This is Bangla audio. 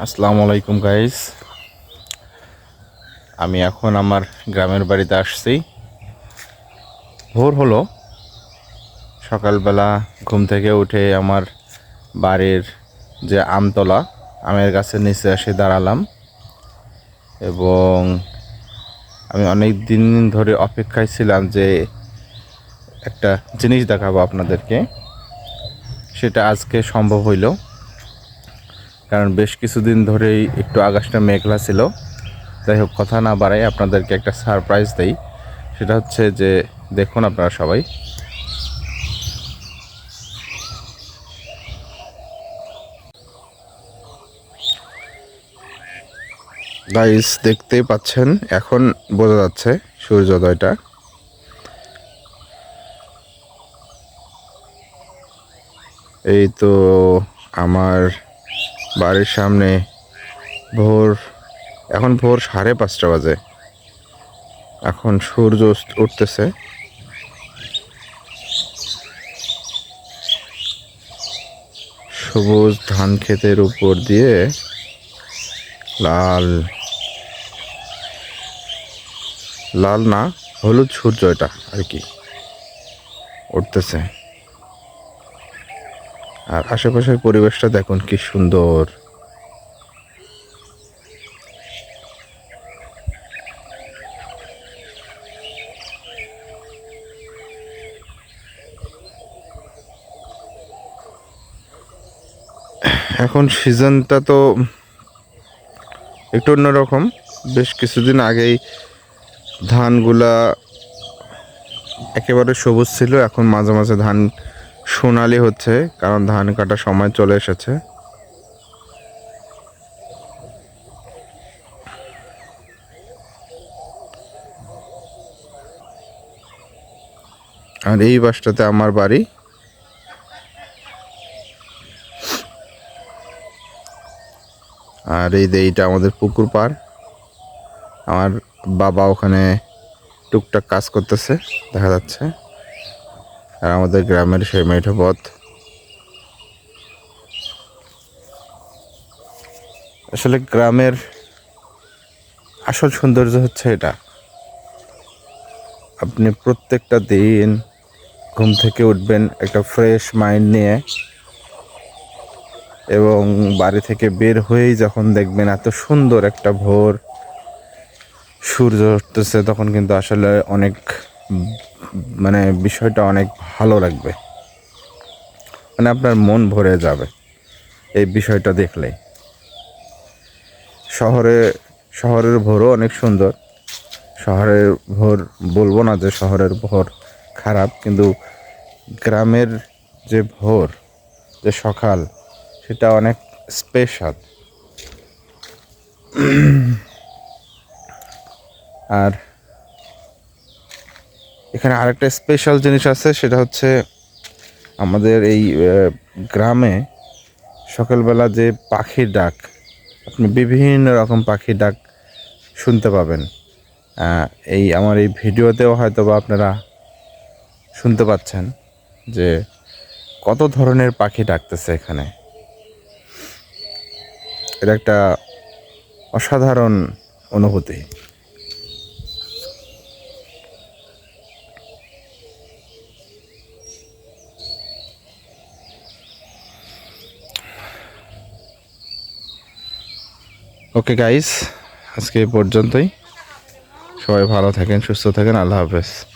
আসসালামু আলাইকুম গাইস আমি এখন আমার গ্রামের বাড়িতে আসছি। ভোর হলো। সকালবেলা ঘুম থেকে উঠে আমার বাড়ির যে আমতলা, আমের গাছের নিচে এসে দাঁড়ালাম। এবং আমি অনেক দিন ধরে অপেক্ষায় ছিলাম যে একটা জিনিস দেখাবো আপনাদেরকে। সেটা আজকে সম্ভব হইল। কারণ বেশ কিছুদিন ধরেই একটু আকাশটা মেঘলা ছিল। যাই হোক, কথা না বাড়াই আপনাদেরকে একটা সারপ্রাইজ দেই। সেটা হচ্ছে যে, দেখুন আপনারা সবাই। গাইস দেখতেই পাচ্ছেন, এখন বোঝা যাচ্ছে সূর্যোদয়টা। এই তো আমার বাড়ির সামনে ভোর, এখন ভোর সাড়ে পাঁচটা বাজে। এখন সূর্য উঠতেছে। সবুজ ধান ক্ষেতের উপর দিয়ে লাল লাল না, হলুদ সূর্য এটা আর কি। উঠতেছে। আর আশেপাশের পরিবেশটা দেখুন কি সুন্দর। এখন সিজনটা তো একটু অন্যরকম। বেশ কিছুদিন আগেই ধানগুলা একেবারে সবুজ ছিল, এখন মাঝে মাঝে ধান সোনালি হচ্ছে, কারণ ধান কাটার সময় চলে এসেছে। আর এই বাসটাতে আমার বাড়ি। আর এই এইটা আমাদের পুকুর পাড় আমার বাবা ওখানে টুকটাক কাজ করতেছে, দেখা যাচ্ছে। আর আমাদের গ্রামের সেই মেঠো পথ। আসলে গ্রামের আসল সৌন্দর্য হচ্ছে এটা। আপনি প্রত্যেকটা দিন ঘুম থেকে উঠবেন একটা ফ্রেশ মাইন্ড নিয়ে এবং বাড়ি থেকে বের হয়েই যখন দেখবেন এত সুন্দর একটা ভোর, সূর্য উঠতেছে, তখন কিন্তু আসলে অনেক মানে বিষয়টা অনেক ভালো লাগবে। মানে আপনার মন ভরে যাবে এই বিষয়টা দেখলে। শহরে, শহরের ভোরও অনেক সুন্দর। শহরের ভোর বলব না যে শহরের ভোর খারাপ, কিন্তু গ্রামের যে ভোর, যে সকাল, সেটা অনেক স্পেশাল আর এখানে আরেকটা স্পেশাল জিনিস আছে, সেটা হচ্ছে আমাদের এই গ্রামে সকালবেলা যে পাখির ডাক, আপনি বিভিন্ন রকম পাখির ডাক শুনতে পাবেন। এই আমার এই ভিডিওতেও হয়তো বা আপনারা শুনতে পাচ্ছেন যে কত ধরনের পাখি ডাকতেছে এখানে। এটা একটা অসাধারণ অনুভূতি। ওকে গাইস আজকে এই পর্যন্তই। সবাই ভালো থাকেন সুস্থ থাকেন। আল্লাহ হাফেজ।